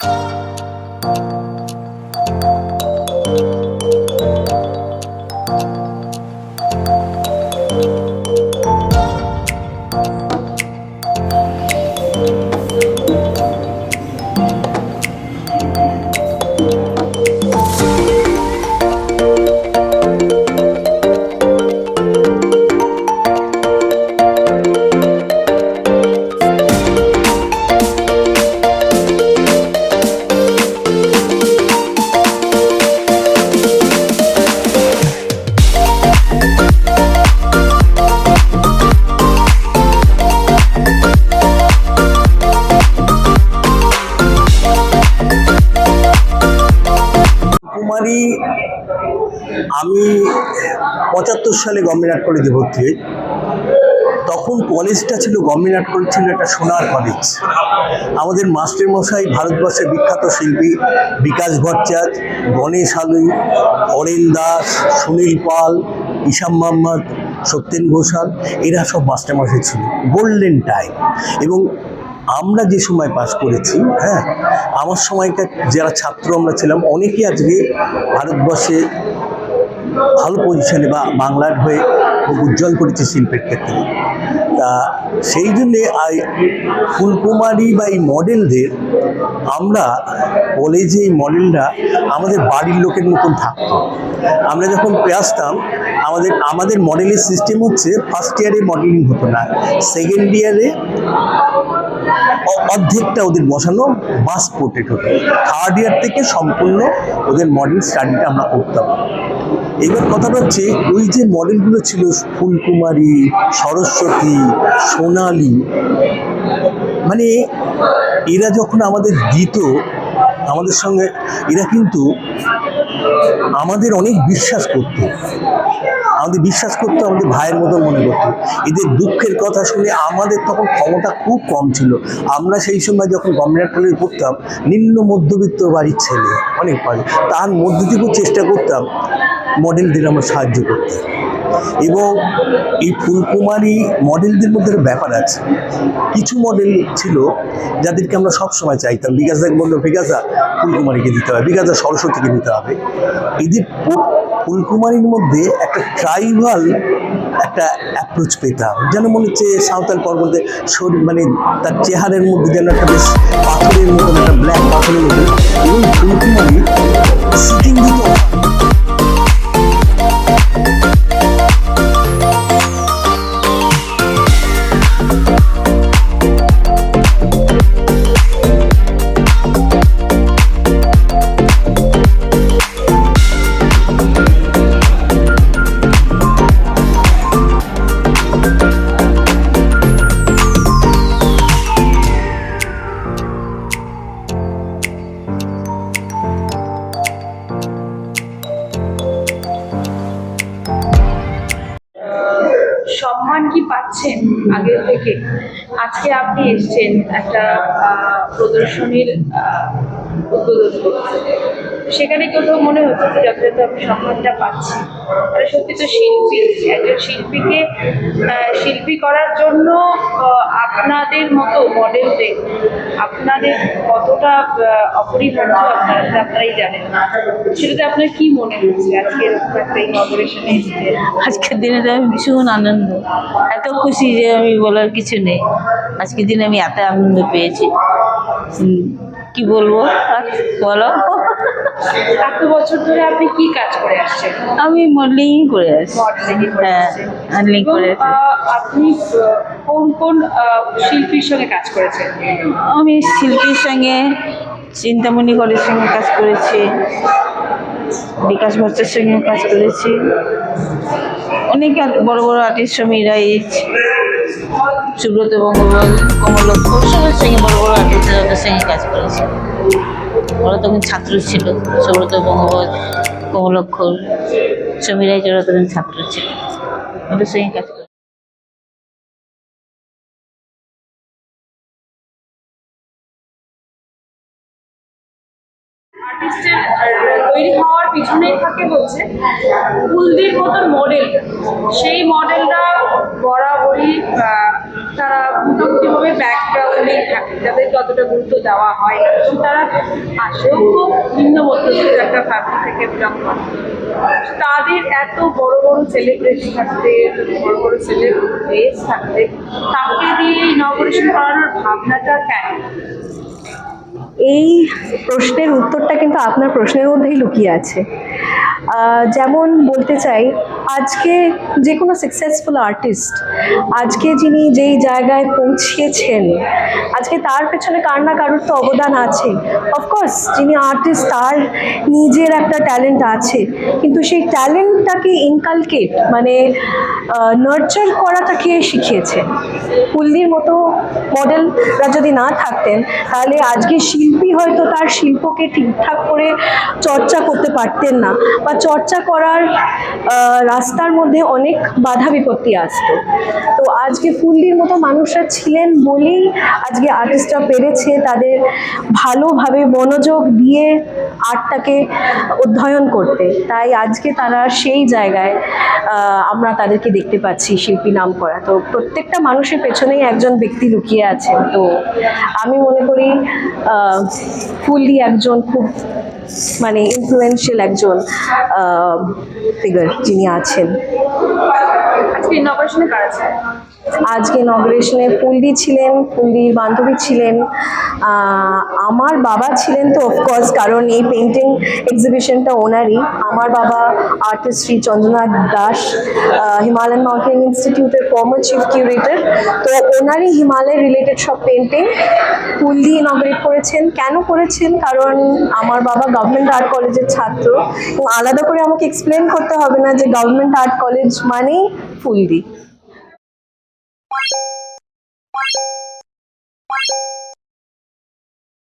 Música আমি পঁচাত্তর সালে গভর্নমেন্ট আর্ট কলেজে ভর্তি হই। তখন কলেজটা ছিল গভর্নমেন্ট আর্ট কলেজ ছিল একটা সোনার কলেজ। আমাদের মাস্টার মশাই ভারতবর্ষের বিখ্যাত শিল্পী বিকাশ ভট্টাচার্য, গণেশ আলু হরেন দাস, সুনীল পাল ইসাম মোহাম্মদ সত্যেন ঘোষাল, এরা সব মাস্টারমশাই ছিল। গোল্ডেন টাইম এবং আমরা যে সময় পাস করেছি হ্যাঁ আমার সময়টা যারা ছাত্র আমরা ছিলাম, অনেকেই আজকে ভারতবর্ষে ভালো পজিশনে বা বাংলার হয়ে খুব উজ্জ্বল করেছে শিল্পের ক্ষেত্রে। তা সেই জন্যে ফুলকুমারী বা এই মডেলদের আমরা কলেজে এই মডেলটা আমাদের বাড়ির লোকের মতন থাকতো। আমরা যখন আসতাম, আমাদের আমাদের মডেলের সিস্টেম হচ্ছে ফার্স্ট ইয়ারে মডেলিং হতো না সেকেন্ড ইয়ারে অর্ধেকটা ওদের বসানো বাস পোর্ট্রেট হতো। থার্ড ইয়ার থেকে সম্পূর্ণ ওদের মডেল স্টাডিটা আমরা করতাম। এবার কথাটা হচ্ছে, ওই যে মডেলগুলো ছিল, ফুলকুমারী, সরস্বতী, সোনালি মানে এরা যখন আমাদের দিত, আমাদের সঙ্গে, এরা কিন্তু আমাদের অনেক বিশ্বাস করতো। আমাদের বিশ্বাস করতো, আমাদের ভাইয়ের মতো মনে করতো। এদের দুঃখের কথা শুনে আমাদের তখন ক্ষমতা খুব কম ছিল। আমরা সেই সময় যখন গভর্নমেন্ট কলেজে পড়তাম, নিম্ন মধ্যবিত্ত বাড়ির ছেলে, অনেক বাড়ি, তার মধ্যে থেকেও চেষ্টা করতাম মডেলদের আমরা সাহায্য করতে এবং এই ফুলকুমারী মডেলদের মধ্যে ব্যাপার আছে। কিছু মডেল ছিল যাদেরকে আমরা সব সময় চাইতাম, বিকাশ দেখ বলল, বিকাশা ফুলকুমারীকে দিতে হবে, বিকাশা সরস্বতীকে দিতে হবে। এদের ফুলকুমারীর মধ্যে একটা ট্রাইবাল একটা অ্যাপ্রোচ পেতাম। যেন মনে হচ্ছে সাঁওতাল পর্বতে শরীর মানে তার চেহারের মধ্যে যেন একটা বেশ পাথরের মতন একটা ব্ল্যাক পাথরের মতন এবং ফুলকুমারী সিটিং দিত পাচ্ছেন আগের থেকে। আজকে আপনি এসছেন একটা প্রদর্শনীর উদ্বোধন করতে। সেখানে কোথাও মনে হচ্ছে যে যথাযথ আমি সম্মানটা পাচ্ছি। মানে সত্যি তো শিল্পী, একজন শিল্পীকে শিল্পী করার জন্য আপনাদের মতো মডেলদের আপনাদের কতটা অপরিহার্য আপনারা আপনারাই জানেন। সেটাতে আপনার কি মনে হচ্ছে আজকে এরকম একটা ইনগ্রেশনে আজকের দিনে আমি ভীষণ আনন্দ। এত খুশি যে আমি বলার কিছু নেই। আজকের দিনে আমি এত আনন্দ পেয়েছি। কি বলব? আর বলো? এত বছর ধরে আপনি কি কাজ করে আসছেন? আমি মডেলিং করে করে হ্যাঁ মডেলিং করে আপনি কোন কোন শিল্পীর সঙ্গে কাজ করেছেন? আমি শিল্পীর সঙ্গে চিন্তামণি করের সঙ্গে কাজ করেছি বিকাশ ভট্টের সঙ্গে কাজ করেছি। অনেক বড় বড় আর্টিস্ট সমীর রাইচ সুব্রত বঙ্গবল কমলক্ষ সবার সঙ্গে বড় বড় আর্টিস্টের সঙ্গে কাজ করেছি। ওরা তখন ছাত্র ছিল, সুব্রত বঙ্গবল কমলক্ষ সমীর রাইচ ওরা তখন ছাত্র ছিল। তৈরি হওয়ার পিছনেই মডেল সেই মডেলটা বরাবরই তারা মোটামুটিভাবে ব্যাকগ্রাউন্ডেই থাকে যাদেরকে অতটা গুরুত্ব দেওয়া হয় না তারা আসেও খুব নিম্ন একটা ফ্যামিলি থেকে বিলং করে। তাদের এত বড় বড় সেলিব্রিটি থাকতে, বড় বড় সেলিব্রিটিস থাকতে, তাকে দিয়ে ইনগ্রেশন করানোর ভাবনাটা কেন? এই প্রশ্নের উত্তরটা কিন্তু আপনার প্রশ্নের মধ্যেই লুকিয়ে আছে। যেমন বলতে চাই আজকে যে কোনো সাকসেসফুল আর্টিস্ট আজকে যিনি যেই জায়গায় পৌঁছিয়েছেন আজকে তার পেছনে কার না কারোর তো অবদান আছে। অফকোর্স যিনি আর্টিস্ট তার নিজের একটা ট্যালেন্ট আছে। কিন্তু সেই ট্যালেন্টটাকে ইনকালকেট মানে নার্চার করাটাকে শিখিয়েছে? পুল্লির মতো মডেলরা যদি না থাকতেন, তাহলে আজকে শিল্পী হয়তো তার শিল্পকে ঠিকঠাক করে চর্চা করতে পারতেন না। বা চর্চা করার রাস্তার মধ্যে অনেক বাধা বিপত্তি আসতো। তো আজকে ফুল্লির মতো মানুষরা ছিলেন বলেই আজকে আর্টিস্টরা পেরেছে তাদের ভালোভাবে মনোযোগ দিয়ে আর্টটাকে অধ্যয়ন করতে। তাই আজকে তারা সেই জায়গায় আমরা তাদেরকে দেখতে পাচ্ছি শিল্পী নাম করা। তো প্রত্যেকটা মানুষের পেছনেই একজন ব্যক্তি লুকিয়ে আছেন। তো আমি মনে করি ফুললি একজন খুব মানে ইনফ্লুয়েন্সিয়াল একজন ফিগার যিনি আছেন। আজকে ইনগ্রেশনে কারা ছিল আজকে ইনগ্রেশনে ফুলদি ছিলেন ফুলদির বান্ধবী ছিলেন। আমার বাবা ছিলেন তো অফকোর্স কারণ এই পেন্টিং এক্সিবিশনটা ওনারই। আমার বাবা artist Shri Chandranath Das Himalayan mountain ইনস্টিটিউটের ফর্মার চিফ কিউরেটর তো ওনারই হিমালয় রিলেটেড সব পেন্টিং ফুলদি ইনগ্রেট করেছেন। কেন করেছেন? কারণ আমার বাবা গভর্নমেন্ট আর্ট কলেজের ছাত্র। এবং আলাদা করে আমাকে এক্সপ্লেন করতে হবে না যে গভর্নমেন্ট আর্ট কলেজ মানেই ফুলদি